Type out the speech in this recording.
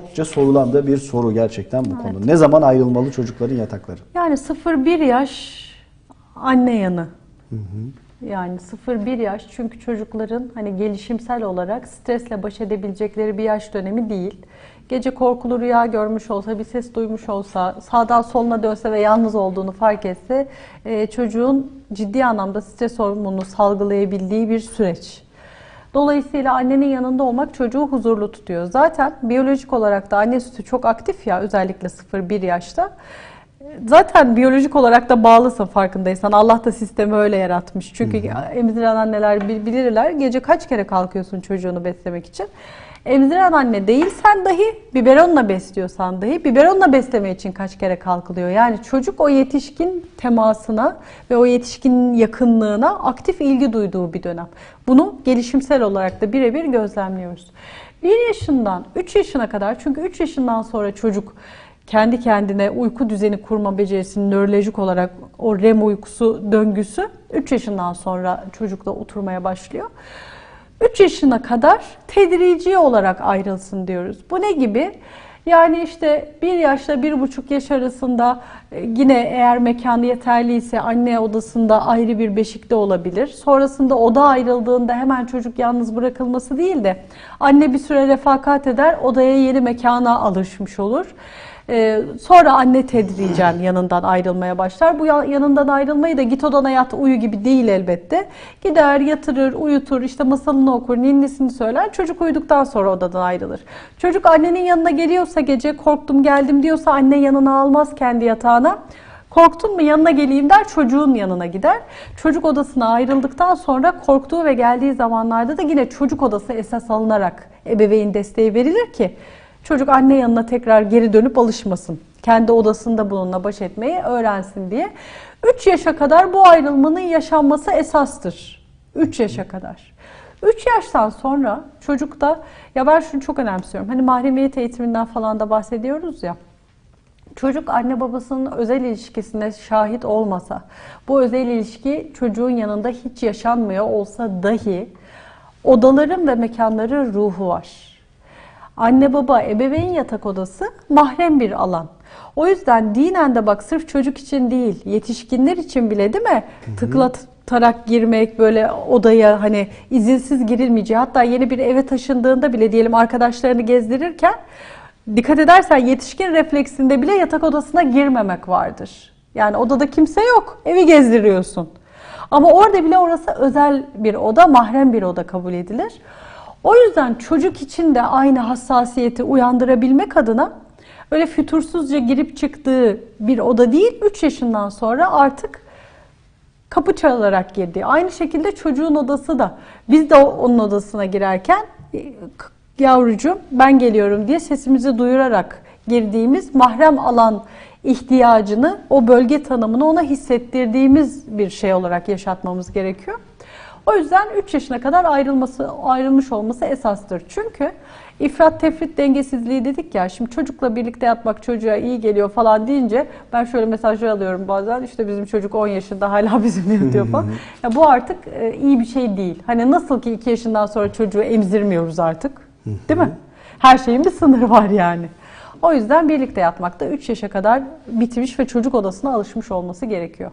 çokça sorulan da bir soru gerçekten bu konu. Ne zaman ayrılmalı çocukların yatakları? Yani 0-1 yaş anne yanı. Yani 0-1 yaş çünkü çocukların hani gelişimsel olarak stresle baş edebilecekleri bir yaş dönemi değil. Gece korkulu rüya görmüş olsa, bir ses duymuş olsa, sağdan soluna dönse ve yalnız olduğunu fark etse e, çocuğun ciddi anlamda stres hormonunu salgılayabildiği bir süreç. Dolayısıyla annenin yanında olmak çocuğu huzurlu tutuyor. Zaten biyolojik olarak da anne sütü çok aktif ya özellikle 0-1 yaşta. Zaten biyolojik olarak da bağlısın farkındaysan. Allah da sistemi öyle yaratmış. Çünkü emziren anneler bil- bilirler. Gece kaç kere kalkıyorsun çocuğunu beslemek için. Emziren anne değilsen dahi biberonla besliyorsan dahi biberonla besleme için kaç kere kalkılıyor. Yani çocuk o yetişkin temasına ve o yetişkinin yakınlığına aktif ilgi duyduğu bir dönem. Bunu gelişimsel olarak da birebir gözlemliyoruz. 1 yaşından 3 yaşına kadar çünkü 3 yaşından sonra çocuk kendi kendine uyku düzeni kurma becerisinin nörolojik olarak o REM uykusu döngüsü 3 yaşından sonra çocukla oturmaya başlıyor. 3 yaşına kadar tedrici olarak ayrılsın diyoruz. Bu ne gibi? Yani işte 1 yaşla 1,5 yaş arasında e, yine eğer mekanı yeterliyse anne odasında ayrı bir beşikte olabilir. Sonrasında oda ayrıldığında hemen çocuk yalnız bırakılması değil de anne bir süre refakat eder, odaya yeni mekana alışmış olur. Ee, sonra anne tedricen yanından ayrılmaya başlar. Bu ya- yanından ayrılmayı da git odana yat uyu gibi değil elbette. Gider yatırır, uyutur, işte masalını okur, ninnisini söyler. Çocuk uyuduktan sonra odadan ayrılır. Çocuk annenin yanına geliyorsa gece korktum geldim diyorsa anne yanına almaz kendi yatağına. Korktun mu yanına geleyim der çocuğun yanına gider. Çocuk odasına ayrıldıktan sonra korktuğu ve geldiği zamanlarda da yine çocuk odası esas alınarak ebeveyn desteği verilir ki Çocuk anne yanına tekrar geri dönüp alışmasın. Kendi odasında bununla baş etmeyi öğrensin diye. 3 yaşa kadar bu ayrılmanın yaşanması esastır. 3 yaşa kadar. 3 yaştan sonra çocukta ya ben şunu çok önemsiyorum. Hani mahremiyet eğitiminden falan da bahsediyoruz ya. Çocuk anne babasının özel ilişkisine şahit olmasa, bu özel ilişki çocuğun yanında hiç yaşanmıyor olsa dahi odaların ve mekanların ruhu var. Anne baba ebeveyn yatak odası mahrem bir alan. O yüzden dinen de bak sırf çocuk için değil, yetişkinler için bile değil mi? Tıklatarak girmek böyle odaya hani izinsiz girilmeyeceği. Hatta yeni bir eve taşındığında bile diyelim arkadaşlarını gezdirirken dikkat edersen yetişkin refleksinde bile yatak odasına girmemek vardır. Yani odada kimse yok, evi gezdiriyorsun. Ama orada bile orası özel bir oda, mahrem bir oda kabul edilir. O yüzden çocuk için de aynı hassasiyeti uyandırabilmek adına öyle fütursuzca girip çıktığı bir oda değil, 3 yaşından sonra artık kapı çalarak girdi. Aynı şekilde çocuğun odası da biz de onun odasına girerken e, yavrucuğum ben geliyorum diye sesimizi duyurarak girdiğimiz mahrem alan ihtiyacını, o bölge tanımını ona hissettirdiğimiz bir şey olarak yaşatmamız gerekiyor. O yüzden 3 yaşına kadar ayrılması, ayrılmış olması esastır. Çünkü ifrat tefrit dengesizliği dedik ya, şimdi çocukla birlikte yatmak çocuğa iyi geliyor falan deyince ben şöyle mesajlar alıyorum bazen işte bizim çocuk 10 yaşında hala bizimle yatıyor falan. Ya bu artık e, iyi bir şey değil. Hani nasıl ki 2 yaşından sonra çocuğu emzirmiyoruz artık değil mi? Her şeyin bir sınırı var yani. O yüzden birlikte yatmakta 3 yaşa kadar bitmiş ve çocuk odasına alışmış olması gerekiyor.